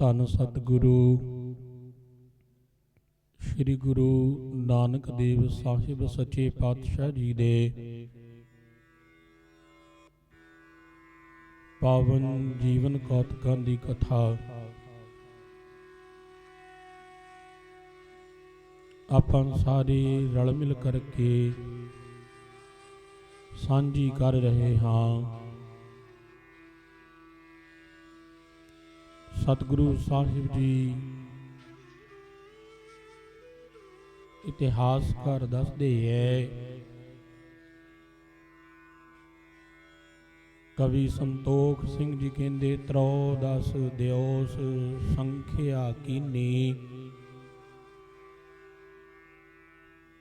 ਧੰਨ ਸਤਿਗੁਰੂ। ਸ੍ਰੀ ਗੁਰੂ ਨਾਨਕ ਦੇਵ ਸਾਹਿਬ ਸੱਚੇ ਪਾਤਸ਼ਾਹ ਜੀ ਦੇ ਪਾਵਨ ਜੀਵਨ ਕੌਤਕਾਂ ਦੀ ਕਥਾ। ਆਪਾਂ ਸਾਰੇ ਰਲ ਮਿਲ ਕਰਕੇ ਸਾਂਝੀ ਕਰ ਰਹੇ ਹਾਂ। ਸਤਿਗੁਰੂ ਸਾਹਿਬ ਜੀ ਇਤਿਹਾਸਕਾਰ ਦੱਸਦੇ ਹੈ ਕਵੀ ਸੰਤੋਖ ਸਿੰਘ ਜੀ ਕਹਿੰਦੇ, ਤਰੋ ਦਸ ਦਿਓਸ ਸੰਖਿਆ ਕੀਨੀ।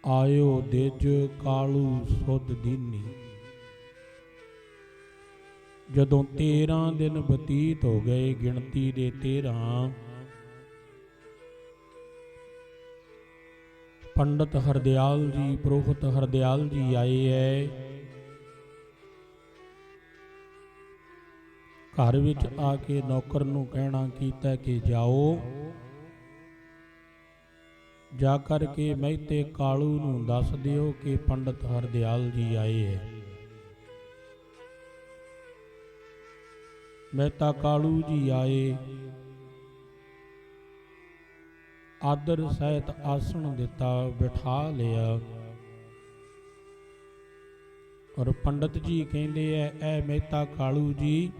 ਆਇਓ ਦੇਜ ਕਾਲੂ ਸੁਧ ਦੀਨੀ। ਜਦੋਂ 13 ਦਿਨ ਬਤੀਤ ਹੋ ਗਏ, ਗਿਣਤੀ ਦੇ 13 ਪੰਡਤ ਹਰਦਿਆਲ ਜੀ, ਪ੍ਰੋਫਤ ਹਰਦਿਆਲ ਜੀ ਆਏ ਐ। ਘਰ ਵਿੱਚ ਆ ਕੇ ਨੌਕਰ ਨੂੰ ਕਹਿਣਾ ਕੀਤਾ ਕਿ ਜਾਓ। ਜਾ ਕਰਕੇ ਮਹਿਤੇ ਕਾਲੂ ਨੂੰ ਦੱਸ ਦਿਓ ਕਿ ਪੰਡਤ ਹਰਦਿਆਲ ਜੀ ਆਏ ਐ। ਮਹਿਤਾ ਕਾਲੂ ਜੀ ਆਏ। ਆਦਰ ਸਹਿਤ ਆਸਣ ਦਿੱਤਾ, ਬਿਠਾ ਲਿਆ। ਔਰ ਪੰਡਤ ਜੀ ਕਹਿੰਦੇ ਐ ਐ ਮਹਿਤਾ ਕਾਲੂ ਜੀ,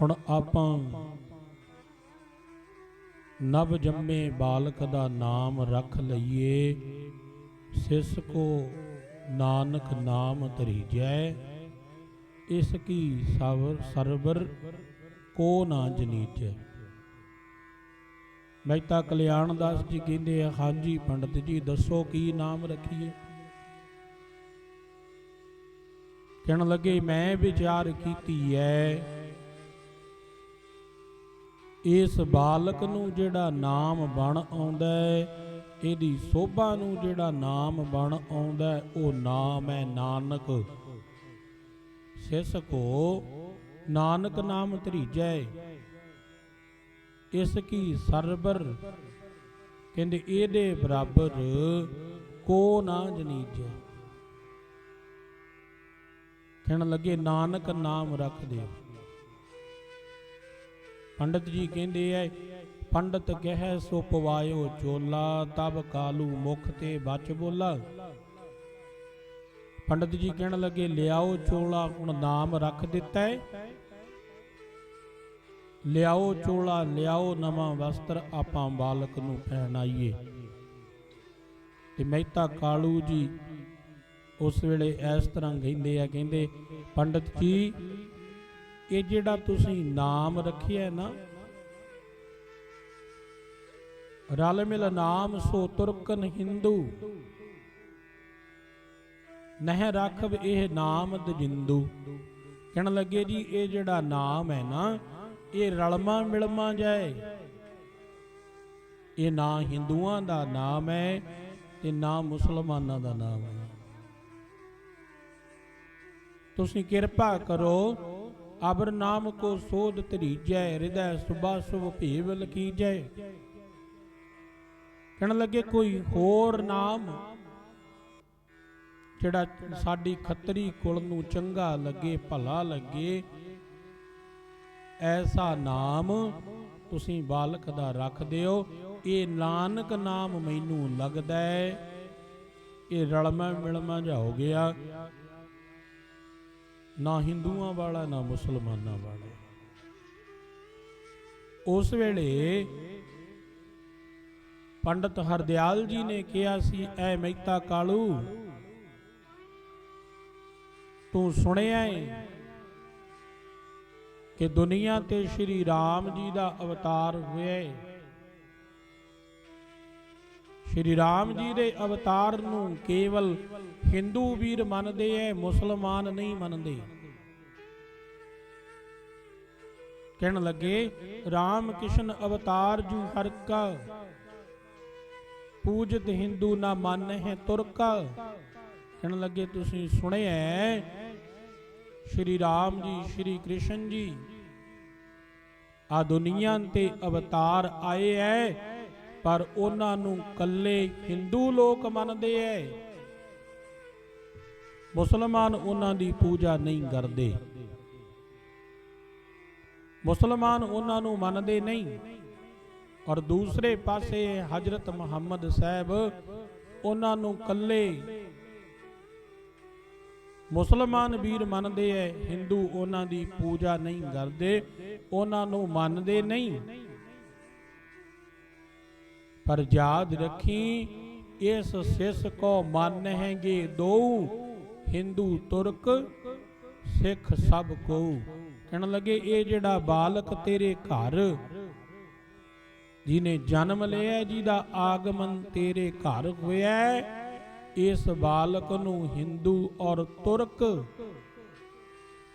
ਹੁਣ ਆਪਾਂ ਨਵ ਜੰਮੇ ਬਾਲਕ ਦਾ ਨਾਮ ਰੱਖ ਲਈਏ। ਸਿਸ ਕੋ ਨਾਨਕ ਨਾਮ ਧਰੀਜੈ ਇਸ ਕੀ ਸਾਵਰ ਸਰਬਰ ਕੋ ਨਾ ਜਨੀਚੈ ਮਹਿਤਾ ਕਲਿਆਣ ਦਾਸ ਜੀ ਕਹਿੰਦੇ ਆ, ਹਾਂਜੀ ਪੰਡਤ ਜੀ, ਦੱਸੋ ਕੀ ਨਾਮ ਰੱਖੀਏ? ਕਹਿਣ ਲੱਗੇ, ਮੈਂ ਵਿਚਾਰ ਕੀਤੀ ਐ, ਇਸ ਬਾਲਕ ਨੂੰ ਜਿਹੜਾ ਨਾਮ ਬਣ ਆਉਂਦਾ ਇਹਦੀ ਸੋਭਾ ਨੂੰ ਜਿਹੜਾ ਨਾਮ ਬਣ ਆਉਂਦਾ ਉਹ ਨਾਮ ਹੈ ਨਾਨਕ। ਸਿਸ ਕੋ ਨਾਨਕ ਨਾਮ ਧਰੀਜੈ। ਇਸ ਕੀ ਸਰਬਰ, ਕਹਿੰਦੇ ਇਹਦੇ ਬਰਾਬਰ ਕੋ ਨਾ ਜਨੀਜੈ। ਕਹਿਣ ਲੱਗੇ, ਨਾਨਕ ਨਾਮ ਰੱਖ ਦਿਓ ਪੰਡਤ ਜੀ ਕਹਿੰਦੇ ਐ, ਪੰਡਤ ਕਹਿ ਸੋ ਪਵਾਇਓ ਚੋਲਾ, ਤਬ ਕਾਲੂ ਮੁਖ ਤੇ ਬਚ ਬੋਲਾ। ਪੰਡਤ ਜੀ ਕਹਿਣ ਲੱਗੇ, ਲਿਆਓ ਚੋਲਾ, ਹੁਣ ਨਾਮ ਰੱਖ ਦਿੱਤਾ ਹੈ ਲਿਆਓ ਚੋਲਾ, ਲਿਆਓ ਨਵਾਂ ਵਸਤਰ, ਆਪਾਂ ਬਾਲਕ ਨੂੰ ਪਹਿਨਾਈਏ ਤੇ ਮਹਿਤਾ ਕਾਲੂ ਜੀ ਉਸ ਵੇਲੇ ਇਸ ਤਰ੍ਹਾਂ ਕਹਿੰਦੇ ਆ, ਕਹਿੰਦੇ, ਪੰਡਤ ਜੀ, ਇਹ ਜਿਹੜਾ ਤੁਸੀਂ ਨਾਮ ਰੱਖਿਆ ਨਾ, ਰਲ ਮਿਲ ਨਾਮ ਸੋ ਤੁਰਕਨ ਹਿੰਦੂ ਨਹਿ ਰੱਖਬ ਇਹ ਨਾਮ ਦਜਿੰਦੂ। ਕਹਿਣ ਲੱਗੇ ਜੀ, ਇਹ ਜਿਹੜਾ ਨਾਮ ਹੈ ਨਾ, ਇਹ ਰਲਮਾ ਮਿਲਮਾ ਜਾਏ। ਇਹ ਨਾ ਹਿੰਦੂਆਂ ਦਾ ਨਾਮ ਹੈ, ਤੇ ਨਾ ਮੁਸਲਮਾਨਾਂ ਦਾ ਨਾਮ ਹੈ। ਤੁਸੀਂ ਕਿਰਪਾ ਕਰੋ, ਅਬਰ ਨਾਮ ਕੋ ਸੋਧ ਧਰੀਜੈ, ਹਿਰਦੈ ਸੁਭਾ ਸੁਭ ਭੇਵ ਲਕੀਜੈ ਕਹਿਣ ਲੱਗੇ, ਕੋਈ ਹੋਰ ਨਾਮ ਜਿਹੜਾ ਸਾਡੀ ਖੱਤਰੀ ਕੁਲ ਨੂੰ ਚੰਗਾ ਲੱਗੇ, ਭਲਾ ਲੱਗੇ, ਐਸਾ ਨਾਮ ਤੁਸੀਂ ਬਾਲਕ ਦਾ ਰੱਖ ਦਿਓ। ਇਹ ਨਾਨਕ ਨਾਮ ਮੈਨੂੰ ਲੱਗਦਾ ਹੈ। ਇਹ ਰਲਮਾ ਮਿਲਮਾ ਜਾ ਹੋ ਗਿਆ। ਨਾ ਹਿੰਦੂਆਂ ਵਾਲਾ, ਨਾ ਮੁਸਲਮਾਨਾਂ ਵਾਲਾ। ਉਸ ਵੇਲੇ ਪੰਡਤ ਹਰਦਿਆਲ ਜੀ ਨੇ ਕਿਹਾ ਸੀ, ਐ ਮਹਿਤਾ ਕਾਲੂ ਤੂੰ ਸੁਣਿਆ ਏ ਕਿ ਦੁਨੀਆ ਤੇ ਸ਼੍ਰੀ ਰਾਮ ਜੀ ਦਾ ਅਵਤਾਰ ਹੋਇਆ ਏ। ਸ਼੍ਰੀ ਰਾਮ ਜੀ ਦੇ ਅਵਤਾਰ ਨੂੰ ਕੇਵਲ ਹਿੰਦੂ ਵੀਰ ਮੰਨਦੇ ਐ, ਮੁਸਲਮਾਨ ਨਹੀਂ ਮੰਨਦੇ। ਕਹਿਣ ਲੱਗੇ ਰਾਮ ਕ੍ਰਿਸ਼ਨ ਅਵਤਾਰ ਜੂ ਹਰ ਕਾ, ਪੂਜਤ ਹਿੰਦੂ ਨਾ ਮੰਨ ਹੈ ਤੁਰਕਾ ਕਹਿਣ ਲੱਗੇ ਤੁਸੀਂ ਸੁਣਿਆ ਸ਼੍ਰੀ ਰਾਮ ਜੀ, ਸ਼੍ਰੀ ਕ੍ਰਿਸ਼ਨ ਜੀ ਆ ਦੁਨੀਆ ਤੇ ਅਵਤਾਰ ਆਏ ਐ, ਪਰ ਉਹਨਾਂ ਨੂੰ ਕੱਲੇ ਹਿੰਦੂ ਲੋਕ ਮੰਨਦੇ ਐ। ਮੁਸਲਮਾਨ ਉਹਨਾਂ ਦੀ ਪੂਜਾ ਨਹੀਂ ਕਰਦੇ। ਮੁਸਲਮਾਨ ਉਹਨਾਂ ਨੂੰ ਮੰਨਦੇ ਨਹੀਂ। ਔਰ ਦੂਸਰੇ ਪਾਸੇ ਹਜ਼ਰਤ ਮੁਹੰਮਦ ਸਾਹਿਬ, ਉਹਨਾਂ ਨੂੰ ਕੱਲੇ ਮੁਸਲਮਾਨ ਵੀਰ ਮੰਨਦੇ ਐ, ਹਿੰਦੂ ਉਹਨਾਂ ਦੀ ਪੂਜਾ ਨਹੀਂ ਕਰਦੇ, ਉਹਨਾਂ ਨੂੰ ਮੰਨਦੇ ਨਹੀਂ। ਪਰ ਯਾਦ ਰੱਖੀ, ਇਸ ਸਿਸ ਕੋ ਮੰਨ ਹੈਗੇ ਦੋ, ਹਿੰਦੂ, ਤੁਰਕ, ਸਿੱਖ ਸਭ ਕੋ। ਕਹਿਣ ਲੱਗੇ, ਇਹ ਜਿਹੜਾ ਬਾਲਕ ਤੇਰੇ ਘਰ, ਜਿਹਨੇ ਜਨਮ ਲਿਆ, ਜਿਹਦਾ ਆਗਮਨ ਤੇਰੇ ਘਰ ਹੋਇਆ ਇਸ ਬਾਲਕ ਨੂੰ ਹਿੰਦੂ ਔਰ ਤੁਰਕ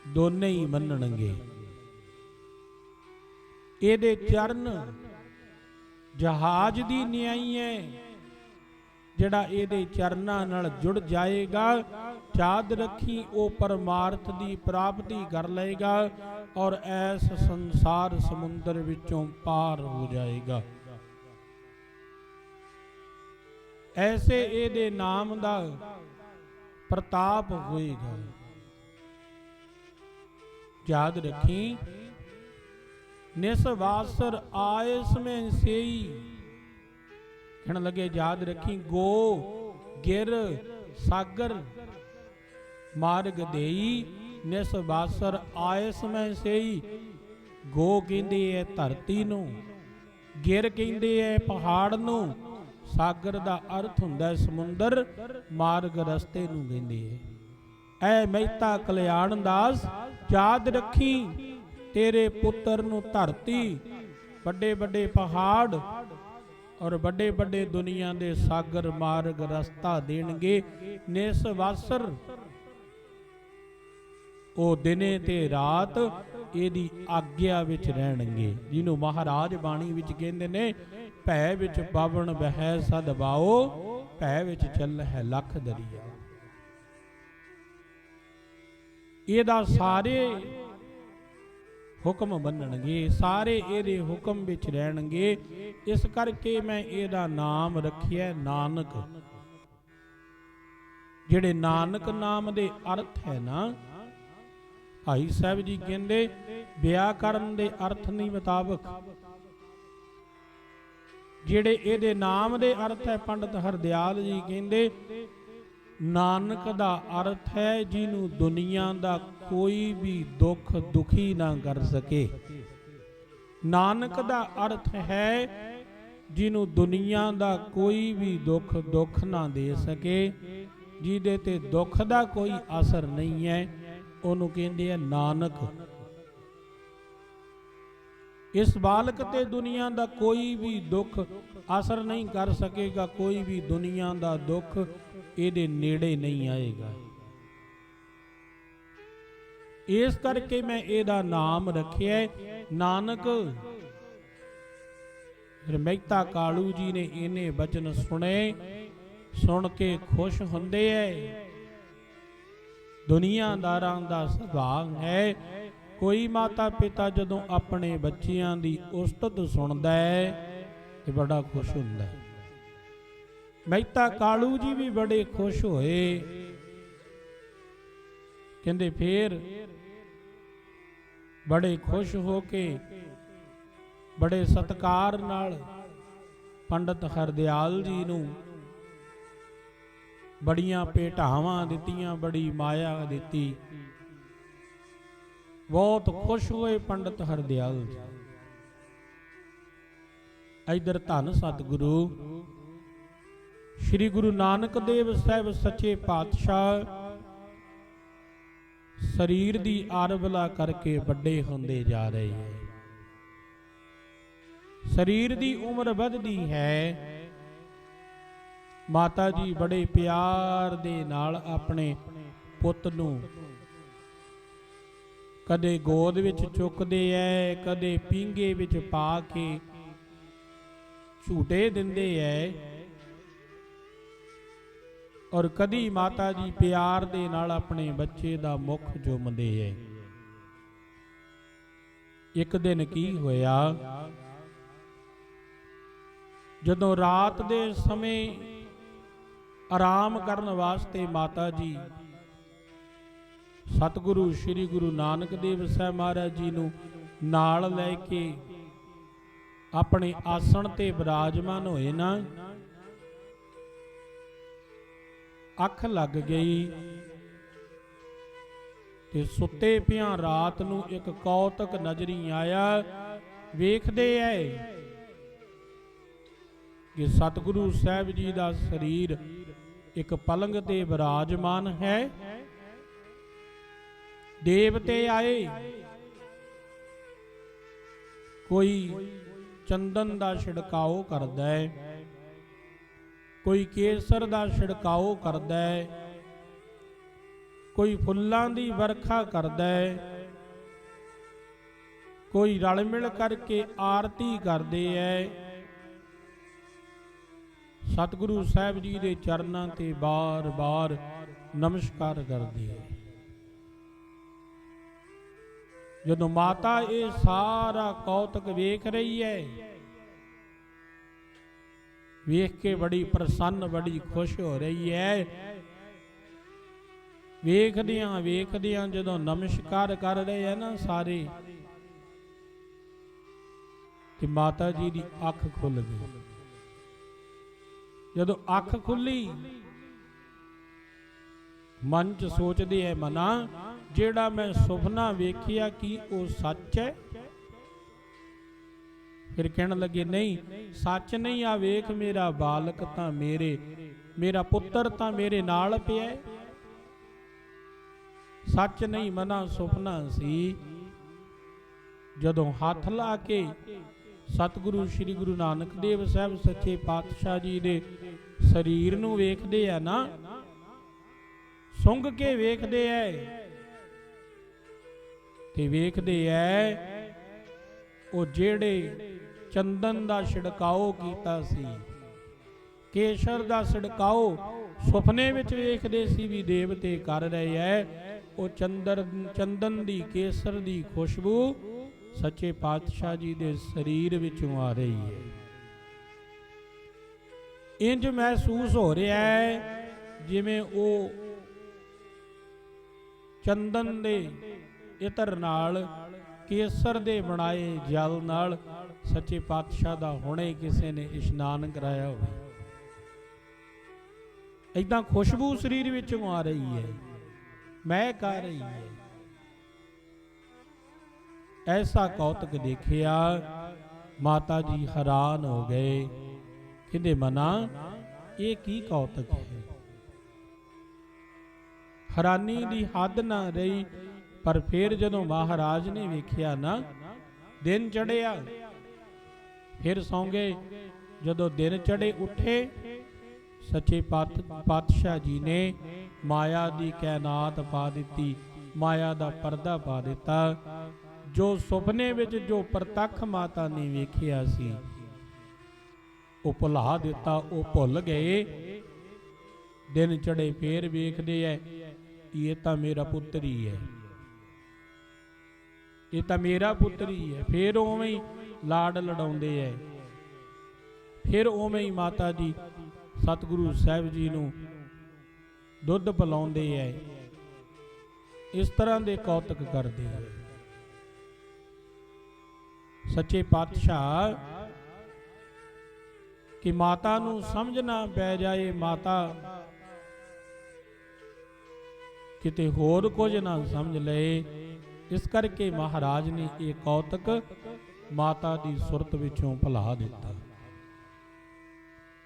ਦੋਨੇ ਹੀ ਮੰਨਣਗੇ। ਇਹਦੇ ਚਰਨ ਜਹਾਜ਼ ਦੀ ਨਿਆਈ ਹੈ, ਜਿਹੜਾ ਇਹਦੇ ਚਰਨਾਂ ਨਾਲ ਜੁੜ ਜਾਏਗਾ ਯਾਦ ਰੱਖੀ ਉਹ ਪਰਮਾਰਥ ਦੀ ਪ੍ਰਾਪਤੀ ਕਰ ਲਏਗਾ ਔਰ ਐਸ ਸੰਸਾਰ ਸਮੁੰਦਰ ਵਿੱਚੋਂ ਪਾਰ ਹੋ ਜਾਏਗਾ। ਐਸੇ ਇਹਦੇ ਨਾਮ ਦਾ ਪ੍ਰਤਾਪ ਹੋਏਗਾ। ਯਾਦ ਰੱਖੀ, ਨਿਸਵਾਸਰ ਆਇਸ ਮੈਂ ਸੇਈ। ਕਹਿਣ ਲੱਗੇ, ਯਾਦ ਰੱਖੀ, ਗੋ ਗਿਰ ਸਾਗਰ ਮਾਰਗ ਦੇਈ, ਨਿਸਵਾਸਰ ਆਇਸ ਮੈਂ ਸੇਈ। ਗੋ ਕਹਿੰਦੇ ਐ ਧਰਤੀ ਨੂੰ, ਗਿਰ ਕਹਿੰਦੇ ਐ ਪਹਾੜ ਨੂੰ ਸਾਗਰ ਦਾ ਅਰਥ ਹੁੰਦਾ ਹੈ ਸਮੁੰਦਰ, ਮਾਰਗ ਰਸਤੇ ਨੂੰ ਕਹਿੰਦੇ ਐ ਐ ਮਹਿਤਾ ਕਲਿਆਣ ਦਾਸ ਯਾਦ ਰੱਖੀ, ਤੇਰੇ ਪੁੱਤਰ ਨੂੰ ਧਰਤੀ ਵੱਡੇ ਵੱਡੇ ਪਹਾੜ ਔਰ ਵੱਡੇ ਵੱਡੇ ਦੁਨੀਆ ਦੇ ਸਾਗਰ ਮਾਰਗ ਰਸਤਾ ਦੇਣਗੇ। ਨਿਸਵਾਸਰ ਉਹ ਦਿਨੇ ਤੇ ਰਾਤ ਇਹਦੀ ਆਗਿਆ ਵਿੱਚ ਰਹਿਣਗੇ। ਜਿਹਨੂੰ ਮਹਾਰਾਜ ਬਾਣੀ ਵਿੱਚ ਕਹਿੰਦੇ ਨੇ ਭੈ ਵਿੱਚ ਪਾਵਨ ਬਹਿ ਸਦ ਭੈ ਵਿੱਚ ਚੱਲ ਹੈ ਲੱਖ ਦਰਿਆ ਇਹਦਾ ਸਾਰੇ ਹੁਕਮ ਮੰਨਣਗੇ, ਸਾਰੇ ਇਹਦੇ ਹੁਕਮ ਵਿੱਚ ਰਹਿਣਗੇ। ਇਸ ਕਰਕੇ ਮੈਂ ਇਹਦਾ ਨਾਮ ਰੱਖਿਆ ਨਾਨਕ। ਜਿਹੜੇ ਨਾਨਕ ਨਾਮ ਦੇ ਅਰਥ ਹੈ ਨਾ, ਭਾਈ ਸਾਹਿਬ ਜੀ ਕਹਿੰਦੇ, ਵਿਆਕਰਨ ਦੇ ਅਰਥ ਨਹੀਂ ਮੁਤਾਬਕ ਜਿਹੜੇ ਇਹਦੇ ਨਾਮ ਦੇ ਅਰਥ ਹੈ ਪੰਡਤ ਹਰਦਿਆਲ ਜੀ ਕਹਿੰਦੇ, ਨਾਨਕ ਦਾ ਅਰਥ ਹੈ ਜਿਹਨੂੰ ਦੁਨੀਆ ਦਾ ਕੋਈ ਵੀ ਦੁੱਖ ਦੁਖੀ ਨਾ ਕਰ ਸਕੇ। ਨਾਨਕ ਦਾ ਅਰਥ ਹੈ ਜਿਹਨੂੰ ਦੁਨੀਆ ਦਾ ਕੋਈ ਵੀ ਦੁੱਖ ਦੁੱਖ ਨਾ ਦੇ ਸਕੇ। ਜਿਹਦੇ ਤੇ ਦੁੱਖ ਦਾ ਕੋਈ ਅਸਰ ਨਹੀਂ ਹੈ, ਉਹਨੂੰ ਕਹਿੰਦੇ ਆ ਨਾਨਕ। ਇਸ ਬਾਲਕ ਤੇ ਦੁਨੀਆ ਦਾ ਕੋਈ ਵੀ ਦੁੱਖ ਅਸਰ ਨਹੀਂ ਕਰ ਸਕੇਗਾ, ਕੋਈ ਵੀ ਦੁਨੀਆ ਦਾ ਦੁੱਖ ਇਹਦੇ ਨੇੜੇ ਨਹੀਂ ਆਏਗਾ। ਇਸ ਕਰਕੇ ਮੈਂ ਇਹਦਾ ਨਾਮ ਰੱਖਿਆ ਨਾਨਕ। ਫਿਰ ਕਾਲੂ ਜੀ ਨੇ ਇਹਨੇ ਬਚਨ ਸੁਣੇ, ਸੁਣ ਕੇ ਖੁਸ਼ ਹੁੰਦੇ ਐ। ਦੁਨੀਆਦਾਰਾਂ ਦਾ ਸੁਭਾਅ ਹੈ ਕੋਈ ਮਾਤਾ ਪਿਤਾ ਜਦੋਂ ਆਪਣੇ ਬੱਚਿਆਂ ਦੀ ਉਸਤਤ ਸੁਣਦਾ ਹੈ ਤੇ ਬੜਾ ਖੁਸ਼ ਹੁੰਦਾ ਹੈ। ਮਹਿਤਾ ਕਾਲੂ ਜੀ ਵੀ ਬੜੇ ਖੁਸ਼ ਹੋਏ। ਕਹਿੰਦੇ ਫੇਰ ਬੜੇ ਖੁਸ਼ ਹੋ ਕੇ ਬੜੇ ਸਤਕਾਰ ਨਾਲ ਪੰਡਤ ਹਰਦਿਆਲ ਜੀ ਨੂੰ ਬੜੀਆਂ ਭੇਟਾਵਾਂ ਦਿੱਤੀਆਂ, ਬੜੀ ਮਾਇਆ ਦਿੱਤੀ। ਬਹੁਤ ਖੁਸ਼ ਹੋਏ ਪੰਡਤ ਹਰਦਿਆਲ ਜੀ। ਇਧਰ ਧੰਨ ਸਤਿਗੁਰੂ, ਸ੍ਰੀ ਗੁਰੂ ਨਾਨਕ ਦੇਵ ਸਾਹਿਬ ਸੱਚੇ ਪਾਤਸ਼ਾਹ, ਸਰੀਰ ਦੀ ਆਰਬਲਾ ਕਰਕੇ ਵੱਡੇ ਹੁੰਦੇ ਜਾ ਰਹੇ ਹੈ। ਸਰੀਰ ਦੀ ਉਮਰ ਵੱਧਦੀ ਹੈ। ਮਾਤਾ ਜੀ ਬੜੇ ਪਿਆਰ ਦੇ ਨਾਲ ਆਪਣੇ ਪੁੱਤ ਨੂੰ ਕਦੇ ਗੋਦ ਵਿੱਚ ਚੁੱਕਦੇ ਐ, ਕਦੇ ਪੀਂਗੇ ਵਿੱਚ ਪਾ ਕੇ ਝੂਟੇ ਦਿੰਦੇ ਐ। ਔਰ ਕਦੀ ਮਾਤਾ ਜੀ ਪਿਆਰ ਦੇ ਨਾਲ ਆਪਣੇ ਬੱਚੇ ਦਾ ਮੁਖ ਚੁੰਮਦੇ ਐ। ਇੱਕ ਦਿਨ ਕੀ ਹੋਇਆ? ਜਦੋਂ ਰਾਤ ਦੇ ਸਮੇਂ ਆਰਾਮ ਕਰਨ ਵਾਸਤੇ ਮਾਤਾ ਜੀ ਸਤਿਗੁਰੂ ਸ੍ਰੀ ਗੁਰੂ ਨਾਨਕ ਦੇਵ ਸਾਹਿਬ ਮਹਾਰਾਜ ਜੀ ਨੂੰ ਨਾਲ ਲੈ ਕੇ ਆਪਣੇ ਆਸਣ ਤੇ ਬਿਰਾਜਮਾਨ ਹੋਏ ਨਾ, ਅੱਖ ਲੱਗ ਗਈ ਤੇ ਸੁੱਤੇ ਪਿਆਂ ਰਾਤ ਨੂੰ ਇੱਕ ਕੌਤਕ ਨਜ਼ਰੀ ਆਇਆ, ਵੇਖਦੇ ਐ ਕਿ ਸਤਿਗੁਰੂ ਸਾਹਿਬ ਜੀ ਦਾ ਸਰੀਰ ਇੱਕ ਪਲੰਗ ਤੇ ਬਿਰਾਜਮਾਨ ਹੈ। ਦੇਵਤੇ ਆਏ। ਕੋਈ ਚੰਦਨ ਦਾ ਛਿੜਕਾਓ ਕਰਦਾ ਹੈ। ਕੋਈ ਕੇਸਰ ਦਾ ਛਿੜਕਾਓ ਕਰਦਾ ਹੈ। ਕੋਈ ਫੁੱਲਾਂ ਦੀ ਵਰਖਾ ਕਰਦਾ ਹੈ। ਕੋਈ ਰਲ ਮਿਲ ਕਰਕੇ ਆਰਤੀ ਕਰਦੇ ਐ ਸਤਿਗੁਰੂ ਸਾਹਿਬ ਜੀ ਦੇ ਚਰਨਾਂ ਤੇ ਬਾਰ-ਬਾਰ ਨਮਸਕਾਰ ਕਰਦੇ ਐ ਜਦੋਂ ਮਾਤਾ ਇਹ ਸਾਰਾ ਕੌਤਕ ਵੇਖ ਰਹੀ ਹੈ ਵੇਖ ਕੇ ਬੜੀ ਪ੍ਰਸੰਨ ਬੜੀ ਖੁਸ਼ ਹੋ ਰਹੀ ਹੈ ਵੇਖਦਿਆਂ ਵੇਖਦਿਆਂ ਜਦੋਂ ਨਮਸਕਾਰ ਕਰ ਰਹੇ ਆ ਨਾ ਸਾਰੇ ਤੇ ਮਾਤਾ ਜੀ ਦੀ ਅੱਖ ਖੁੱਲ ਗਈ ਜਦੋਂ ਅੱਖ ਖੁੱਲੀ ਮਨ ਚ ਸੋਚਦੇ ਐ ਮਨਾ ਜਿਹੜਾ ਮੈਂ ਸੁਪਨਾ ਵੇਖਿਆ ਕਿ ਉਹ ਸੱਚ ਹੈ ਫਿਰ ਕਹਿਣ ਲੱਗੇ, ਨਹੀਂ, ਸੱਚ ਨਹੀਂ ਆ ਵੇਖ ਮੇਰਾ ਬਾਲਕ ਤਾਂ ਮੇਰੇ, ਮੇਰਾ ਪੁੱਤਰ ਤਾਂ ਮੇਰੇ ਨਾਲ ਪਿਆ ਹੈ। ਸੱਚ ਨਹੀਂ ਮਨਾ ਸੁਪਨਾ ਸੀ ਜਦੋਂ ਹੱਥ ਲਾ ਕੇ ਸਤਿਗੁਰੂ ਸ੍ਰੀ ਗੁਰੂ ਨਾਨਕ ਦੇਵ ਸਾਹਿਬ ਸੱਚੇ ਪਾਤਸ਼ਾਹ ਜੀ ਦੇ ਸਰੀਰ ਨੂੰ ਵੇਖਦੇ ਆ ਨਾ, ਸੁੰਘ ਕੇ ਵੇਖਦੇ ਐ ਤੇ ਵੇਖਦੇ ਐ, ਉਹ ਜਿਹੜੇ ਚੰਦਨ ਦਾ ਛਿੜਕਾਓ ਕੀਤਾ ਸੀ, ਕੇਸ਼ਰ ਦਾ ਛਿੜਕਾਓ ਸੁਪਨੇ ਵਿੱਚ ਵੇਖਦੇ ਸੀ ਵੀ ਦੇਵਤੇ ਕਰ ਰਹੇ ਐ, ਉਹ ਚੰਦਰ, ਚੰਦਨ ਦੀ, ਕੇਸਰ ਦੀ ਖੁਸ਼ਬੂ ਸੱਚੇ ਪਾਤਸ਼ਾਹ ਜੀ ਦੇ ਸਰੀਰ ਵਿੱਚੋਂ ਆ ਰਹੀ ਹੈ ਇੰਜ ਮਹਿਸੂਸ ਹੋ ਰਿਹਾ ਹੈ ਜਿਵੇਂ ਉਹ ਚੰਦਨ ਦੇ ਇਤਰ ਨਾਲ ਕੇਸਰ ਦੇ ਬਣਾਏ ਜਲ ਨਾਲ ਸੱਚੇ ਪਾਤਸ਼ਾਹ ਦਾ ਹੁਣੇ ਕਿਸੇ ਨੇ ਇਸ਼ਨਾਨ ਕਰਾਇਆ ਹੋਵੇ। ਇਦਾਂ ਖੁਸ਼ਬੂ ਸਰੀਰ ਵਿੱਚੋਂ ਆ ਰਹੀ ਹੈ ਮੈਂ ਕਰ ਰਹੀ ਹੈ। ਐਸਾ ਕੌਤਕ ਦੇਖਿਆ, ਮਾਤਾ ਜੀ ਹੈਰਾਨ ਹੋ ਗਏ, ਕਹਿੰਦੇ ਮਨਾ, ਇਹ ਕੀ ਕੌਤਕ ਹੈ? ਹੈਰਾਨੀ ਦੀ ਹੱਦ ਨਾ ਰਹੀ ਪਰ ਫਿਰ ਜਦੋਂ ਮਹਾਰਾਜ ਨੇ ਵੇਖਿਆ ਨਾ, ਦਿਨ ਚੜਿਆ ਫਿਰ ਸੌਂਗੇ, ਜਦੋਂ ਦਿਨ ਚੜੇ ਉੱਠੇ, ਸੱਚੇ ਪਾਤ, ਪਾਤਸ਼ਾਹ ਜੀ ਨੇ ਮਾਇਆ ਦੀ ਕਾਇਨਾਤ ਪਾ ਦਿੱਤੀ, ਮਾਇਆ ਦਾ ਪਰਦਾ ਪਾ ਦਿੱਤਾ। ਜੋ ਸੁਪਨੇ ਵਿੱਚ ਜੋ ਪ੍ਰਤੱਖ ਮਾਤਾ ਨੇ ਵੇਖਿਆ ਸੀ, ਉਹ ਭੁਲਾ ਦਿੱਤਾ, ਉਹ ਭੁੱਲ ਗਏ। ਦਿਨ ਚੜੇ ਫੇਰ ਵੇਖਦੇ ਐ, ਇਹ ਤਾਂ ਮੇਰਾ ਪੁੱਤਰ ਹੀ ਹੈ ਇਹ ਤਾਂ ਮੇਰਾ ਪੁੱਤਰ ਹੀ ਹੈ। ਫਿਰ ਉਵੇਂ ਹੀ ਲਾਡ ਲੜਾਉਂਦੇ ਐ। ਫਿਰ ਉਵੇਂ ਹੀ ਮਾਤਾ ਜੀ ਸਤਿਗੁਰੂ ਸਾਹਿਬ ਜੀ ਨੂੰ ਦੁੱਧ ਪਿਲਾਉਂਦੇ ਐ। ਇਸ ਤਰ੍ਹਾਂ ਦੇ ਕੌਤਕ ਕਰਦੇ ਐ। ਸੱਚੇ ਪਾਤਸ਼ਾਹ, ਕਿ ਮਾਤਾ ਨੂੰ ਸਮਝਣਾ ਪੈ ਜਾਏ ਮਾਤਾ, ਕਿਤੇ ਹੋਰ ਕੁਝ ਨਾ ਸਮਝ ਲਏ। ਇਸ ਕਰਕੇ ਮਹਾਰਾਜ ਨੇ ਇਹ ਕੌਤਕ ਮਾਤਾ ਦੀ ਸੁਰਤ ਵਿੱਚੋਂ ਭੁਲਾ ਦਿੱਤਾ।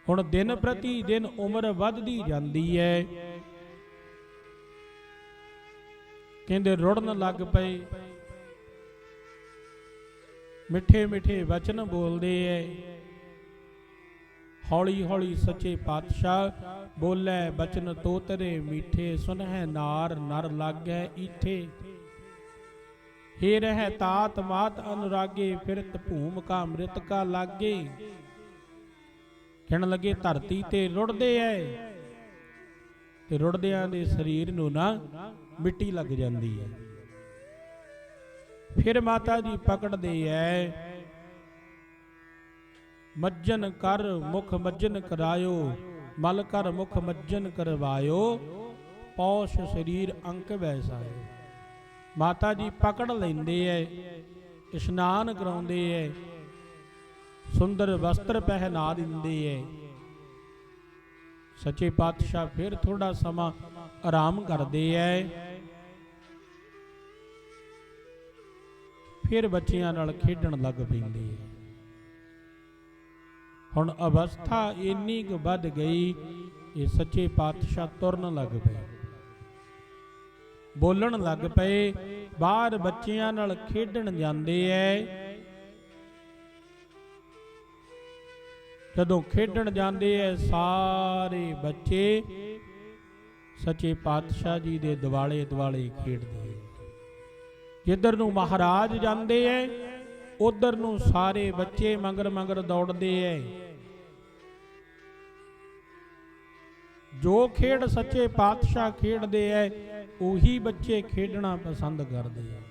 ਹੁਣ ਦਿਨ ਪ੍ਰਤੀ ਦਿਨ ਉਮਰ ਵੱਧਦੀ ਜਾਂਦੀ ਹੈ। ਕਹਿੰਦੇ ਰੁੜਨ ਲੱਗ ਪਏ। ਮਿੱਠੇ ਮਿੱਠੇ ਵਚਨ ਬੋਲਦੇ ਐ। ਹੌਲੀ ਹੌਲੀ ਸੱਚੇ ਪਾਤਸ਼ਾਹ ਬੋਲੇ, ਬਚਨ ਤੋਤਰੇ, ਮਿੱਠੇ ਸੁਨਹਿ ਨਾਰ ਨਰ ਲਾਗੈ ਈਠੇ। हे ਰਹਿ ਤਾਤ ਮਾਤ ਅਨੁਰਾਗੇ ਫਿਰਤ ਭੂਮ ਕਾ ਅੰਮ੍ਰਿਤ ਕਾ ਲਾਗੇ। ਕਹਿਣ ਲੱਗੇ ਧਰਤੀ ਤੇ ਰੁੜਦੇ ਐ, ਤੇ ਰੁੜਦਿਆਂ ਦੇ ਸਰੀਰ ਨੂੰ ਨਾ ਮਿੱਟੀ ਲੱਗ ਜਾਂਦੀ ਹੈ ਫਿਰ ਮਾਤਾ ਜੀ ਪਕੜਦੇ ਐ, ਮੱਜਨ ਕਰ ਮੁਖ ਮੱਜਨ ਕਰਾਇਓ, ਮਲ ਕਰ ਮੁਖ ਮੱਜਨ ਕਰਵਾਇਓ, ਪੌਸ਼ ਸਰੀਰ ਅੰਕ ਵੈਸਾਇਓ। ਮਾਤਾ ਜੀ ਪਕੜ ਲੈਂਦੇ ਐ, ਇਸ਼ਨਾਨ ਕਰਾਉਂਦੇ ਐ, ਸੁੰਦਰ ਵਸਤਰ ਪਹਿਨਾ ਦਿੰਦੇ ਐ। ਸੱਚੇ ਪਾਤਸ਼ਾਹ ਫਿਰ ਥੋੜਾ ਸਮਾਂ ਆਰਾਮ ਕਰਦੇ ਐ। ਫਿਰ ਬੱਚਿਆਂ ਨਾਲ ਖੇਡਣ ਲੱਗ ਪੈਂਦੇ ਐ। ਹੁਣ ਅਵਸਥਾ ਇੰਨੀ ਕੁ ਵੱਧ ਗਈ, ਇਹ ਸੱਚੇ ਪਾਤਸ਼ਾਹ ਤੁਰਨ ਲੱਗ ਪਏ। ਬੋਲਣ ਲੱਗ ਪਏ। ਬਾਹਰ ਬੱਚਿਆਂ ਨਾਲ ਖੇਡਣ ਜਾਂਦੇ ਐ। ਜਦੋਂ ਖੇਡਣ ਜਾਂਦੇ ਐ ਸਾਰੇ ਬੱਚੇ ਸੱਚੇ ਪਾਤਸ਼ਾਹ ਜੀ ਦੇ ਦਿਵਾਲੇ ਦਿਵਾਲੇ ਖੇਡਦੇ ਐ। ਜਿੱਧਰ ਨੂੰ ਮਹਾਰਾਜ ਜਾਂਦੇ ਐ, ਉਧਰ ਨੂੰ ਸਾਰੇ ਬੱਚੇ ਮੰਗਰ ਮੰਗਰ ਦੌੜਦੇ ਐ। ਜੋ ਖੇਡ ਸੱਚੇ ਪਾਤਸ਼ਾਹ ਖੇਡਦੇ ਐ ਉਹੀ ਬੱਚੇ ਖੇਡਣਾ ਪਸੰਦ ਕਰਦੇ ਐ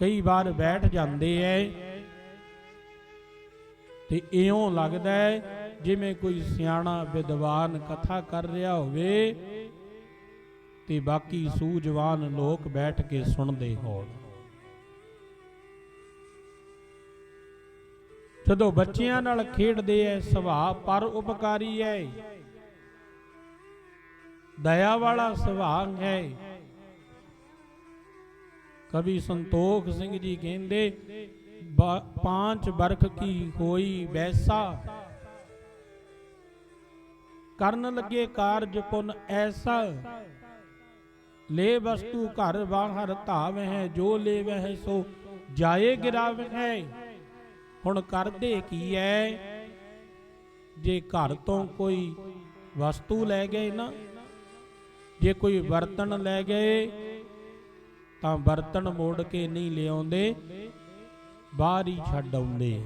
ਕਈ ਵਾਰ ਬੈਠ ਜਾਂਦੇ ਐ ਤੇ ਇਉਂ ਲੱਗਦਾ ਹੈ ਜਿਵੇਂ ਕੋਈ ਸਿਆਣਾ ਵਿਦਵਾਨ ਕਥਾ ਕਰ ਰਿਹਾ ਹੋਵੇ ਤੇ ਬਾਕੀ ਸੂਝਵਾਨ ਲੋਕ ਬੈਠ ਕੇ ਸੁਣਦੇ ਹੋਣ। ਜਦੋਂ ਬੱਚਿਆਂ ਨਾਲ ਖੇਡਦੇ ਐ, ਸੁਭਾਅ ਪਰ ਉਪਕਾਰੀ ਐ। ਦਇਆ ਵਾਲਾ ਸੁਭਾਗ ਹੈ। ਕਵੀ ਸੰਤੋਖ ਸਿੰਘ ਜੀ ਕਹਿੰਦੇ ਪਾਂਚ ਬਰਖ ਕੀ ਹੋਈ ਵੈਸਾ। ਕਰਨ ਲੱਗੇ ਕਾਰਜ ਪੁਨ ਐਸਾ। ਲੈ ਵਸਤੂ ਘਰ ਬਾਹਰ ਧਾਵ ਹੈ, ਜੋ ਲੈਵਹਿ ਸੋ ਜਾਏ ਗਿਰਾਵ ਹੈ। ਹੁਣ ਕਰਦੇ ਕੀ ਐ? ਜੇ ਘਰ ਤੋਂ ਕੋਈ ਵਸਤੂ ਲੈ ਗਏ ਨਾ ਜੇ ਕੋਈ ਬਰਤਨ ਲੈ ਗਏ, ਤਾਂ ਬਰਤਨ ਮੋੜ ਕੇ ਨਹੀਂ ਲਿਆਉਂਦੇ, ਬਾਹਰ ਹੀ ਛੱਡ ਆਉਂਦੇ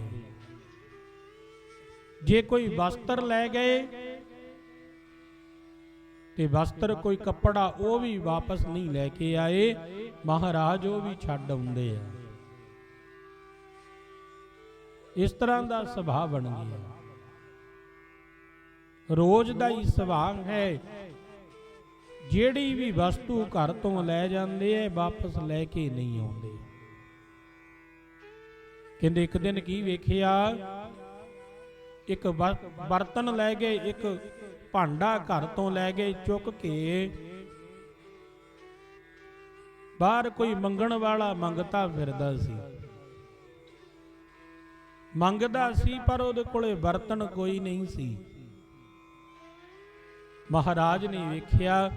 ਜੇ ਕੋਈ ਵਸਤਰ ਲੈ ਗਏ, ਤੇ ਵਸਤਰ ਕੋਈ ਕੱਪੜਾ ਉਹ ਵੀ ਵਾਪਸ ਨਹੀਂ ਲੈ ਕੇ ਆਏ, ਮਹਾਰਾਜ ਉਹ ਵੀ ਛੱਡ ਆਉਂਦੇ ਆ। ਇਸ ਤਰ੍ਹਾਂ ਦਾ ਸੁਭਾਅ ਬਣ ਗਿਆ। ਰੋਜ਼ ਦਾ ਹੀ ਸੁਭਾਅ ਹੈ। ਜਿਹੜੀ ਵੀ ਵਸਤੂ ਘਰ ਤੋਂ ਲੈ ਜਾਂਦੇ ਐ, ਵਾਪਸ ਲੈ ਕੇ ਨਹੀਂ ਆਉਂਦੇ। ਕਹਿੰਦੇ ਇੱਕ ਦਿਨ ਕੀ ਵੇਖਿਆ? ਇੱਕ ਬਰਤਨ ਲੈ ਗਏ, ਇੱਕ ਭਾਂਡਾ ਘਰ ਤੋਂ ਲੈ ਗਏ, ਚੁੱਕ ਕੇ ਬਾਹਰ ਕੋਈ ਮੰਗਣ ਵਾਲਾ ਮੰਗਤਾ ਫਿਰਦਾ ਸੀ। ਮੰਗਦਾ ਸੀ, ਪਰ ਉਹਦੇ ਕੋਲੇ ਬਰਤਨ ਕੋਈ ਨਹੀਂ ਸੀ। ਮਹਾਰਾਜ ਨੇ ਵੇਖਿਆ,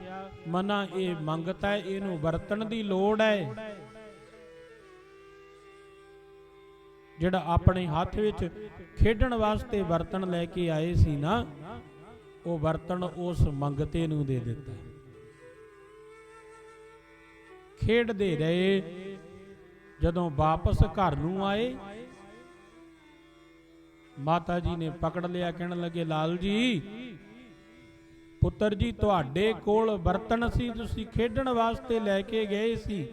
ਮਨਾ ਇਹ ਮੰਗਤਾ ਇਹਨੂੰ ਵਰਤਣ ਦੀ ਲੋੜ ਹੈ। ਜਿਹੜਾ ਆਪਣੇ ਹੱਥ ਵਿੱਚ ਖੇਡਣ ਵਾਸਤੇ ਵਰਤਣ ਲੈ ਕੇ ਆਏ ਸੀ ਨਾ, ਉਹ ਵਰਤਣ ਉਸ ਮੰਗਤੇ ਨੂੰ ਦੇ ਦਿੱਤਾ। ਖੇਡਦੇ ਰਹੇ, ਜਦੋਂ ਵਾਪਸ ਘਰ ਨੂੰ ਆਏ, ਮਾਤਾ ਜੀ ਨੇ ਪਕੜ ਲਿਆ, ਕਹਿਣ ਲੱਗੇ, ਲਾਲ ਜੀ ਪੁੱਤਰ ਜੀ, ਤੁਹਾਡੇ ਕੋਲ ਬਰਤਨ ਸੀ, ਤੁਸੀਂ ਖੇਡਣ ਵਾਸਤੇ ਲੈ ਕੇ ਗਏ ਸੀ।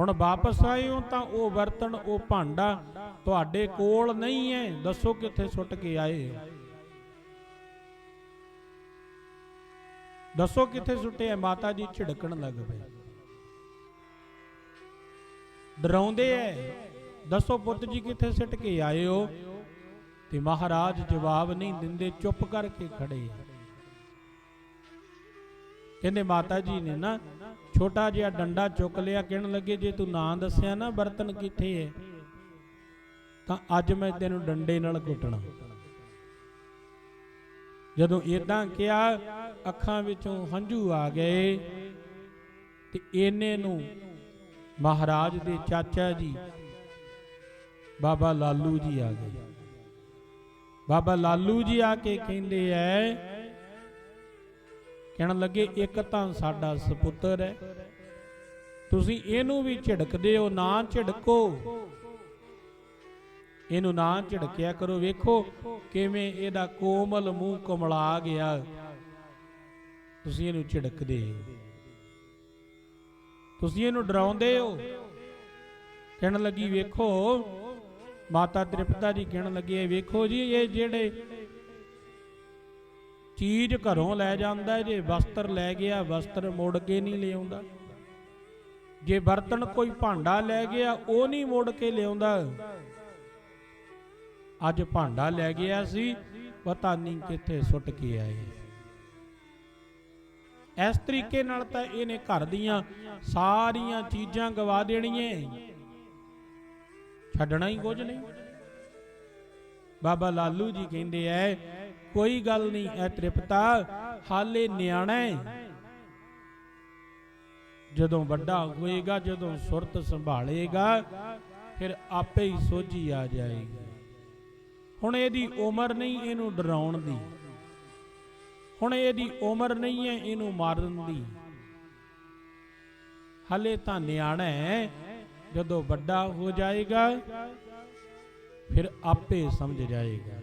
ਹੁਣ ਵਾਪਸ ਆਏ ਹੋ ਤਾਂ ਉਹ ਬਰਤਨ ਉਹ ਭਾਂਡਾ ਤੁਹਾਡੇ ਕੋਲ ਨਹੀਂ ਹੈ। ਦੱਸੋ ਕਿੱਥੇ ਸੁੱਟ ਕੇ ਆਏ ਹੋ। ਦੱਸੋ ਕਿੱਥੇ ਸੁੱਟਿਆ, ਮਾਤਾ ਜੀ ਝਿੜਕਣ ਲੱਗ ਪਏ। ਡਰਾਉਂਦੇ ਐ। ਦੱਸੋ ਪੁੱਤ ਜੀ ਕਿੱਥੇ ਸਿੱਟ ਕੇ ਆਏ ਹੋ। ਤੇ ਮਹਾਰਾਜ ਜਵਾਬ ਨਹੀਂ ਦਿੰਦੇ, ਚੁੱਪ ਕਰਕੇ ਖੜੇ ਆ। ਕਹਿੰਦੇ ਮਾਤਾ ਜੀ ਨੇ ਨਾ, ਛੋਟਾ ਜਿਹਾ ਡੰਡਾ ਚੁੱਕ ਲਿਆ, ਕਹਿਣ ਲੱਗੇ, ਜੇ ਤੂੰ ਨਾਂ ਦੱਸਿਆ ਨਾ, ਬਰਤਨ ਕਿੱਥੇ ਹੈ ਤਾਂ ਅੱਜ ਮੈਂ ਤੈਨੂੰ ਡੰਡੇ ਨਾਲ ਕੁੱਟਣਾ। ਜਦੋਂ ਇਦਾਂ ਕਿਹਾ, ਅੱਖਾਂ ਵਿੱਚੋਂ ਹੰਝੂ ਆ ਗਏ ਤੇ ਇਹਨੇ ਨੂੰ ਮਹਾਰਾਜ ਦੇ ਚਾਚਾ ਜੀ, ਬਾਬਾ ਲਾਲੂ ਜੀ ਆ ਗਏ। ਬਾਬਾ ਲਾਲੂ ਜੀ ਆ ਕੇ ਕਹਿੰਦੇ ਐ, ਕਹਿਣ ਲੱਗੇ, ਇੱਕ ਤਾਂ ਸਾਡਾ ਸੁਪੁੱਤਰ ਹੈ ਤੁਸੀਂ ਇਹਨੂੰ ਵੀ ਝਿੜਕਦੇ ਹੋ, ਨਾ ਝਿੜਕੋ। ਇਹਨੂੰ ਨਾ ਝਿੜਕਿਆ ਕਰੋ। ਵੇਖੋ ਕਿਵੇਂ ਇਹਦਾ ਕੋਮਲ ਮੂੰਹ ਕਮਲਾ ਗਿਆ। ਤੁਸੀਂ ਇਹਨੂੰ ਝਿੜਕਦੇ ਹੋ। ਤੁਸੀਂ ਇਹਨੂੰ ਡਰਾਉਂਦੇ ਹੋ। ਕਹਿਣ ਲੱਗੀ, ਵੇਖੋ ਮਾਤਾ ਤ੍ਰਿਪਤਾ ਜੀ ਗਿਣ ਲੱਗੇ ਵੇਖੋ ਜੀ, ਇਹ ਜਿਹੜੇ ਚੀਜ਼ ਘਰੋਂ ਲੈ ਜਾਂਦਾ ਜੇ ਵਸਤਰ ਲੈ ਗਿਆ, ਵਸਤਰ ਮੋੜ ਕੇ ਨਹੀਂ ਲਿਆਉਂਦਾ। ਜੇ ਬਰਤਨ ਕੋਈ ਭਾਂਡਾ ਲੈ ਗਿਆ, ਉਹ ਨਹੀਂ ਮੋੜ ਕੇ ਲਿਆਉਂਦਾ। ਅੱਜ ਭਾਂਡਾ ਲੈ ਗਿਆ ਸੀ, ਪਤਾ ਨਹੀਂ ਕਿੱਥੇ ਸੁੱਟ ਕੇ ਆਏ। ਇਸ ਤਰੀਕੇ ਨਾਲ ਤਾਂ ਇਹਨੇ ਘਰ ਦੀਆਂ ਸਾਰੀਆਂ ਚੀਜ਼ਾਂ ਗਵਾ ਦੇਣੀਆਂ। ਛੱਡਣਾ ਹੀ ਕੁਝ ਨਹੀਂ। ਬਾਬਾ ਲਾਲੂ ਜੀ ਕਹਿੰਦੇ ਐ, ਕੋਈ ਗੱਲ ਨਹੀਂ, ਐ ਤ੍ਰਿਪਤਾ, ਹਾਲੇ ਨਿਆਣਾ ਹੈ ਜਦੋਂ ਵੱਡਾ ਹੋਏਗਾ, ਜਦੋਂ ਸੁਰਤ ਸੰਭਾਲੇਗਾ, ਫਿਰ ਆਪੇ ਹੀ ਸੋਝੀ ਆ ਜਾਏਗੀ। ਹੁਣ ਇਹਦੀ ਉਮਰ ਨਹੀਂ ਇਹਨੂੰ ਡਰਾਉਣ ਦੀ। ਹੁਣ ਇਹਦੀ ਉਮਰ ਨਹੀਂ ਹੈ ਇਹਨੂੰ ਮਾਰਨ ਦੀ। ਹਲੇ ਤਾਂ ਨਿਆਣਾ ਹੈ ਜਦੋਂ ਵੱਡਾ ਹੋ ਜਾਏਗਾ, ਫਿਰ ਆਪੇ ਸਮਝ ਜਾਏਗਾ।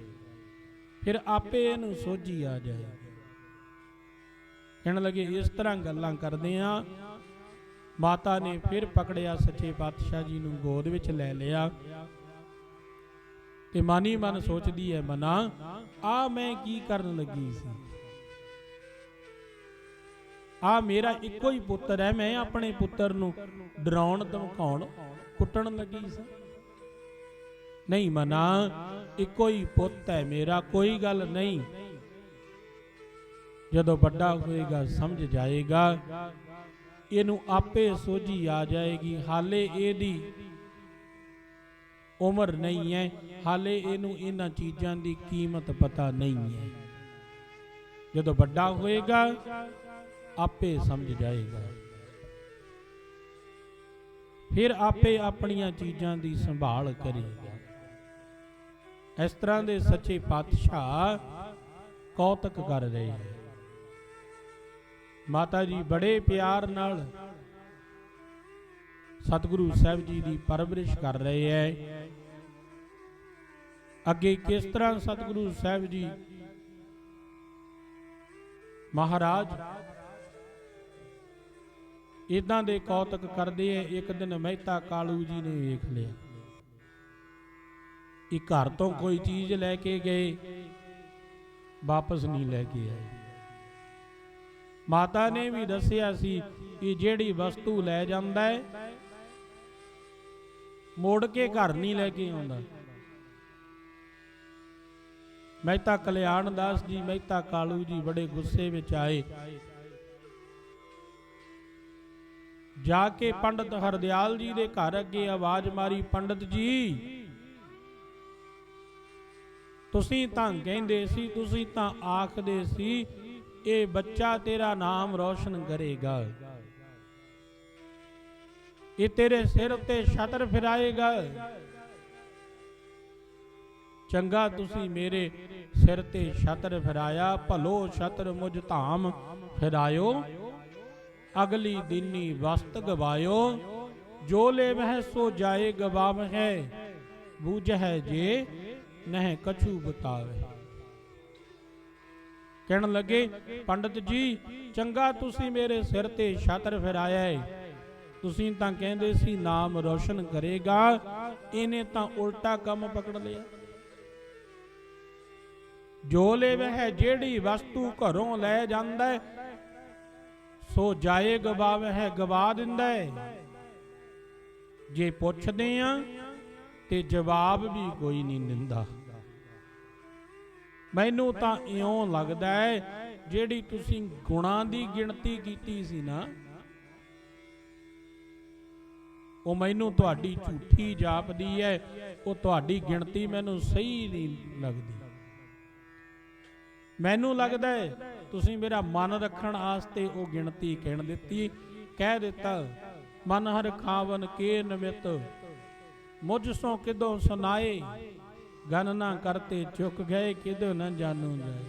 ਫਿਰ ਆਪੇ ਇਹਨੂੰ ਸੋਝੀ ਆ ਜਾਏਗੀ। ਕਹਿਣ ਲੱਗੇ, ਇਸ ਤਰ੍ਹਾਂ ਗੱਲਾਂ ਕਰਦੇ ਆ। ਮਾਤਾ ਨੇ ਫਿਰ ਪਕੜਿਆ ਸੱਚੇ ਪਾਤਸ਼ਾਹ ਜੀ ਨੂੰ ਗੋਦ ਵਿੱਚ ਲੈ ਲਿਆ। ਤੇ ਮਾਨੀ ਮਨ ਸੋਚਦੀ ਹੈ, ਮਨਾ, ਆ ਮੈਂ ਕੀ ਕਰਨ ਲੱਗੀ ਸੀ? ਆ ਮੇਰਾ ਇੱਕੋ ਹੀ ਪੁੱਤਰ ਹੈ, ਮੈਂ ਆਪਣੇ ਪੁੱਤਰ ਨੂੰ ਡਰਾਉਣ, ਧਮਕਾਉਣ ਕੁੱਟਣ ਲੱਗੀ ਸੀ। ਨਹੀਂ ਮਨਾ, ਇੱਕੋ ਹੀ ਪੁੱਤ ਹੈ ਮੇਰਾ, ਕੋਈ ਗੱਲ ਨਹੀਂ। ਜਦੋਂ ਵੱਡਾ ਹੋਏਗਾ, ਸਮਝ ਜਾਏਗਾ। ਇਹਨੂੰ ਆਪੇ ਸੋਝੀ ਆ ਜਾਏਗੀ। ਹਾਲੇ ਇਹਦੀ ਉਮਰ ਨਹੀਂ ਹੈ, ਹਾਲੇ ਇਹਨੂੰ ਇਹਨਾਂ ਚੀਜ਼ਾਂ ਦੀ ਕੀਮਤ ਪਤਾ ਨਹੀਂ ਹੈ। ਜਦੋਂ ਵੱਡਾ ਹੋਏਗਾ ਆਪੇ ਸਮਝ ਜਾਏਗਾ। ਫਿਰ ਆਪੇ ਆਪਣੀਆਂ ਚੀਜ਼ਾਂ ਦੀ ਸੰਭਾਲ ਕਰੇਗਾ। ਇਸ ਤਰ੍ਹਾਂ ਦੇ ਸੱਚੇ ਪਾਤਸ਼ਾਹ ਕੌਤਕ ਕਰ ਰਹੇ ਹੈ ਮਾਤਾ ਜੀ ਬੜੇ ਪਿਆਰ ਨਾਲ ਸਤਿਗੁਰੂ ਸਾਹਿਬ ਜੀ ਦੀ ਪਰਵਰਿਸ਼ ਕਰ ਰਹੇ ਹੈ ਅੱਗੇ ਕਿਸ ਤਰ੍ਹਾਂ ਸਤਿਗੁਰੂ ਸਾਹਿਬ ਜੀ ਮਹਾਰਾਜ ਇਦਾਂ ਦੇ ਕੌਤਕ ਕਰਦੇ ਐ ਇੱਕ ਦਿਨ ਮਹਿਤਾ ਕਾਲੂ ਜੀ ਨੇ ਵੇਖ ਲਿਆ। ਇਹ ਘਰ ਤੋਂ ਕੋਈ ਚੀਜ਼ ਲੈ ਕੇ ਗਏ, ਵਾਪਸ ਨਹੀਂ ਲੈ ਕੇ ਆਏ। ਮਾਤਾ ਨੇ ਵੀ ਦੱਸਿਆ ਸੀ ਕਿ ਜਿਹੜੀ ਵਸਤੂ ਲੈ ਜਾਂਦਾ ਹੈ, ਮੋੜ ਕੇ ਘਰ ਨਹੀਂ ਲੈ ਕੇ ਆਉਂਦਾ। ਮਹਿਤਾ ਕਲਿਆਣ ਦਾਸ ਜੀ, ਮਹਿਤਾ ਕਾਲੂ ਜੀ ਬੜੇ ਗੁੱਸੇ ਵਿੱਚ ਆਏ। ਜਾ ਕੇ ਪੰਡਤ ਹਰਦਿਆਲ ਜੀ ਦੇ ਘਰ ਅੱਗੇ ਆਵਾਜ਼ ਮਾਰੀ, ਪੰਡਤ ਜੀ, ਤੁਸੀਂ ਤਾਂ ਕਹਿੰਦੇ ਸੀ, ਤੁਸੀਂ ਤਾਂ ਆਖਦੇ ਸੀ, ਇਹ ਬੱਚਾ ਤੇਰਾ ਨਾਮ ਰੌਸ਼ਨ ਕਰੇਗਾ। ਇਹ ਤੇਰੇ ਸਿਰ ਉੱਤੇ ਛਤਰ ਫਿਰਾਏਗਾ। ਚੰਗਾ ਤੁਸੀਂ ਮੇਰੇ ਸਿਰ ਤੇ ਛਤਰ ਫਿਰਾਇਆ, ਭਲੋ ਛਤਰ ਮੁਝ ਧਾਮ ਫਿਰਾਇਓ। ਅਗਲੀ ਦਿਨੀ ਵਸਤ ਗਵਾਇਓ, ਜੋ ਲੈ ਵਹਿ ਸੋ ਜਾਏ ਗਵਾਮ ਹੈ ਬੂਝ ਹੈ ਜੇ ਨਹਿ ਕਛੂ ਬਤਾਵੇ ਕਹਿਣ ਲੱਗੇ, ਪੰਡਤ ਜੀ, ਚੰਗਾ ਤੁਸੀਂ ਮੇਰੇ ਸਿਰ ਤੇ ਛਤਰ ਫਿਰਾਇਆ ਹੈ ਤੁਸੀਂ ਤਾਂ ਕਹਿੰਦੇ ਸੀ ਨਾਮ ਰੋਸ਼ਨ ਕਰੇਗਾ, ਇਹਨੇ ਤਾਂ ਉਲਟਾ ਕੰਮ ਪਕੜ ਲਿਆ। ਜੋ ਲੈ ਵਹਿ ਜਿਹੜੀ ਵਸਤੂ ਘਰੋਂ ਲੈ ਜਾਂਦਾ ਸੋ ਜਾਏ ਗਵਾਵੇ ਹੈ ਗਵਾ ਦਿੰਦਾ ਹੈ ਜੇ ਪੁੱਛਦੇ ਆ, ਤੇ ਜਵਾਬ ਵੀ ਕੋਈ ਨਹੀਂ ਦਿੰਦਾ। ਮੈਨੂੰ ਤਾਂ ਇਉਂ ਲੱਗਦਾ ਹੈ ਜਿਹੜੀ ਤੁਸੀਂ ਗੁਣਾਂ ਦੀ ਗਿਣਤੀ ਕੀਤੀ ਸੀ ਨਾ, ਉਹ ਮੈਨੂੰ ਤੁਹਾਡੀ ਝੂਠੀ ਜਾਪਦੀ ਹੈ ਉਹ ਤੁਹਾਡੀ ਗਿਣਤੀ ਮੈਨੂੰ ਸਹੀ ਨਹੀਂ ਲੱਗਦੀ। ਮੈਨੂੰ ਲੱਗਦਾ ਹੈ ਤੁਸੀਂ ਮੇਰਾ ਮਨ ਰੱਖਣ ਆਸਤੇ ਉਹ ਗਿਣਤੀ ਕਹਿਣ ਦਿੱਤੀ। ਕਹਿ ਦਿੱਤਾ, ਮਨ ਹਰ ਖਾਵਨ ਕੇ ਨਿਮਿਤ, ਮੁਝ ਸੋ ਕਿਦੋਂ ਸੁਨਾਏ ਗਨ ਨਾ ਕਰਤੇ ਚੁੱਕ ਗਏ, ਕਿਦੋਂ ਨਾ ਜਾਣੂ ਜਾਏ।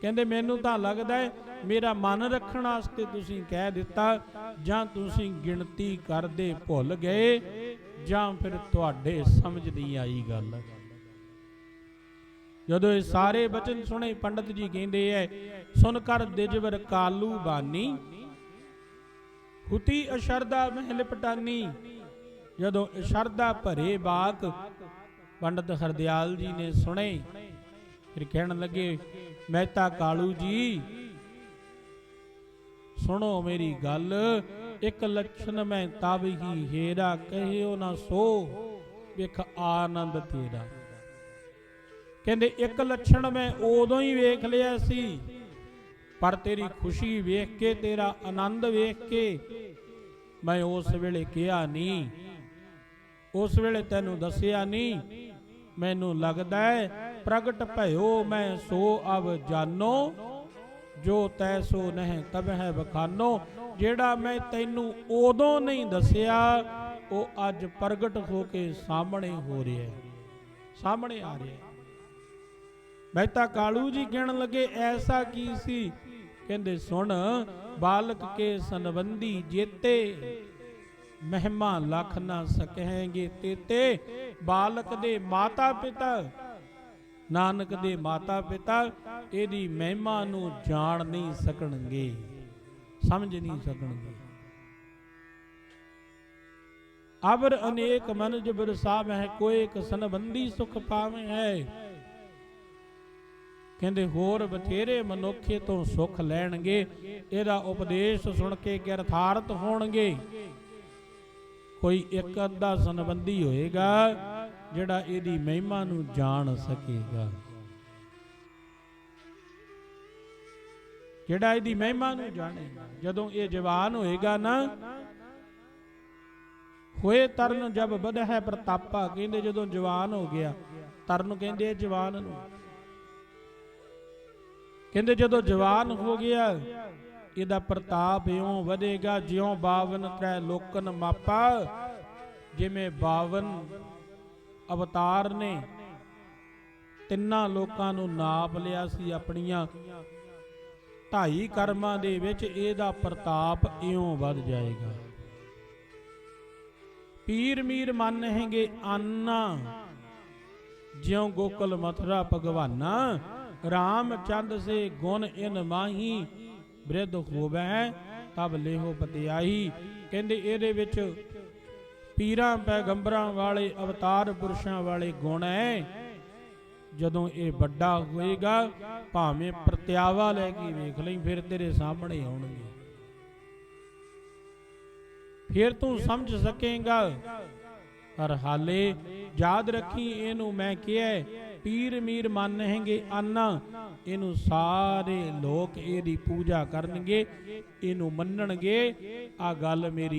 ਕਹਿੰਦੇ, ਮੈਨੂੰ ਤਾਂ ਲੱਗਦਾ ਹੈ, ਮੇਰਾ ਮਨ ਰੱਖਣ ਵਾਸਤੇ ਤੁਸੀਂ ਕਹਿ ਦਿੱਤਾ, ਜਾਂ ਤੁਸੀਂ ਗਿਣਤੀ ਕਰਦੇ ਭੁੱਲ ਗਏ, ਜਾਂ ਫਿਰ ਤੁਹਾਡੇ ਸਮਝ ਨਹੀਂ ਆਈ ਗੱਲ। ਜਦੋਂ ਇਹ ਸਾਰੇ ਬਚਨ ਸੁਣੇ, ਪੰਡਤ ਜੀ ਕਹਿੰਦੇ ਐ, ਸੁਨ ਕਰ ਦਿਜਵਰ ਕਾਲੂ ਬਾਨੀ, ਹੁਤੀ ਅਸ਼ਰਦਾ ਮਹਿਲ ਪਟਾਨੀ। ਜਦੋਂ ਅਸ਼ਰਦਾ ਭਰੇ ਬਾਕ, ਪੰਡਤ ਹਰਦਿਆਲ ਜੀ ਨੇ ਸੁਣੇ, ਫਿਰ ਕਹਿਣ ਲੱਗੇ, ਮਹਿਤਾ ਕਾਲੂ ਜੀ, ਸੁਣੋ ਮੇਰੀ ਗੱਲ, ਇੱਕ ਲಕ್ಷਣ ਮੈਂ ਤਬ ਹੀ ਹੇਰਾ, ਕਹਿਓ ਨਾ ਸੋ, ਵੇਖ ਆਨੰਦ ਤੇਰਾ। ਕਹਿੰਦੇ, ਇੱਕ ਲੱਛਣ ਮੈਂ ਉਦੋਂ ਹੀ ਵੇਖ ਲਿਆ ਸੀ, ਪਰ ਤੇਰੀ ਖੁਸ਼ੀ ਵੇਖ ਕੇ, ਤੇਰਾ ਆਨੰਦ ਵੇਖ ਕੇ ਮੈਂ ਉਸ ਵੇਲੇ ਕਿਹਾ ਨਹੀਂ। ਉਸ ਵੇਲੇ ਤੈਨੂੰ ਦੱਸਿਆ ਨਹੀਂ। ਮੈਨੂੰ ਲੱਗਦਾ ਹੈ, ਪ੍ਰਗਟ ਭਇਓ ਮੈਂ, ਸੋ ਅਵ ਜਾਨੋ, ਜੋ ਤੈ ਸੋ ਨਹਿ ਤਬਹਿ ਹੈ ਬਖਾਨੋ ਜਿਹੜਾ ਮੈਂ ਤੈਨੂੰ ਉਦੋਂ ਨਹੀਂ ਦੱਸਿਆ, ਉਹ ਅੱਜ ਪ੍ਰਗਟ ਹੋ ਕੇ ਸਾਹਮਣੇ ਹੋ ਰਿਹਾ ਹੈ, ਸਾਹਮਣੇ ਆ ਰਿਹਾ ਹੈ। ਮਹਿਤਾ ਕਾਲੂ ਜੀ ਕਹਿਣ ਲੱਗੇ, ਐਸਾ ਕੀ ਸੀ? ਕਹਿੰਦੇ, ਸੁਣ, ਬਾਲਕ ਕੇ ਸੰਬੰਧੀ ਜੇਤੇ ਮਹਿਮਾ ਲਖ ਨਾ ਸਕਹਿਗੇ ਤੇਤੇ। ਬਾਲਕ ਦੇ ਮਾਤਾ ਪਿਤਾ, ਨਾਨਕ ਦੇ ਮਾਤਾ ਪਿਤਾ, ਇਹਦੀ ਮਹਿਮਾ ਨੂੰ ਜਾਣ ਨਹੀਂ ਸਕਣਗੇ। ਸਮਝ ਨਹੀਂ ਸਕਣਗੇ। ਅਬਰ ਅਨੇਕ ਮਨ ਜਬਰ ਸਾਬ ਹੈ, ਕੋਈ ਇੱਕ ਸੰਬੰਧੀ ਸੁਖ ਪਾਵੇਂ ਹੈ। ਕਹਿੰਦੇ, ਹੋਰ ਬਥੇਰੇ ਮਨੁੱਖੇ ਤੋਂ ਸੁਖ ਲੈਣਗੇ, ਇਹਦਾ ਉਪਦੇਸ਼ ਸੁਣ ਕੇ ਗਿਰਥਾਰਤ ਹੋਣਗੇ। ਕੋਈ ਇੱਕ ਅੱਧਾ ਸੰਬੰਧੀ ਹੋਏਗਾ, ਜਿਹੜਾ ਇਹਦੀ ਮਹਿਮਾ ਨੂੰ ਜਾਣ ਸਕੇਗਾ। ਜਿਹੜਾ ਇਹਦੀ ਮਹਿਮਾ ਨੂੰ ਜਾਣੇਗਾ, ਜਦੋਂ ਇਹ ਜਵਾਨ ਹੋਏਗਾ ਨਾ, ਹੋਏ ਤਰਨ ਜਬ ਬਧ ਹੈ ਪ੍ਰਤਾਪਾ, ਕਹਿੰਦੇ ਜਦੋਂ ਜਵਾਨ ਹੋ ਗਿਆ, ਤਰਨ ਕਹਿੰਦੇ ਜਵਾਨ ਨੂੰ ਕਹਿੰਦੇ ਜਦੋਂ ਜਵਾਨ ਹੋ ਗਿਆ, ਇਹਦਾ ਪ੍ਰਤਾਪ ਇਉਂ ਵਧੇਗਾ ਜਿਉਂ 52 ਤ੍ਰੈ ਲੋਕਨ ਮਾਪਾ। ਜਿਵੇਂ 52 ਅਵਤਾਰ ਨੇ ਤਿੰਨਾਂ ਲੋਕਾਂ ਨੂੰ ਨਾਪ ਲਿਆ ਸੀ ਆਪਣੀਆਂ ਢਾਈ ਕਰਮਾਂ ਦੇ ਵਿੱਚ, ਇਹਦਾ ਪ੍ਰਤਾਪ ਇਉਂ ਵੱਧ ਜਾਏਗਾ। ਪੀਰ ਮੀਰ ਮੰਨ ਹੈਗੇ ਆਨਾ ਜਿਉਂ ਗੋਕਲ ਮਥੁਰਾ ਭਗਵਾਨਾ। ਰਾਮਚੰਦ ਸੇ ਗੁਣ ਇਨ ਮਾਹੀ, ਬ੍ਰਿਧ ਹੋਵੇ, ਤਬ ਲੇਹੋ ਪਤਿਆਹੀ। ਕਹਿੰਦੇ ਇਹਦੇ ਵਿੱਚ ਪੀਰਾਂ, ਪੈਗੰਬਰਾਂ ਵਾਲੇ, ਅਵਤਾਰ ਪੁਰਸ਼ਾਂ ਵਾਲੇ ਗੁਣ ਹੈ ਜਦੋਂ ਇਹ ਵੱਡਾ ਹੋਏਗਾ, ਭਾਵੇਂ ਪ੍ਰਤਿਆਵਾ ਲੈ ਕੇ ਵੇਖ ਲਈ, ਫਿਰ ਤੇਰੇ ਸਾਹਮਣੇ ਆਉਣਗੇ। ਫਿਰ ਤੂੰ ਸਮਝ ਸਕੇਗਾ ਪਰ ਹਾਲੇ ਯਾਦ ਰੱਖੀ ਇਹਨੂੰ ਮੈਂ ਕਿਹਾ ਪੀਰ ਮੀਰ ਮੰਨ ਹੈਗੇ ਆਨਾ ਇਹਨੂੰ ਸਾਰੇ ਲੋਕ ਇਹਦੀ ਪੂਜਾ ਕਰਨਗੇ, ਇਹਨੂੰ ਮੰਨਣਗੇ। ਆ ਗੱਲ ਮੇਰੀ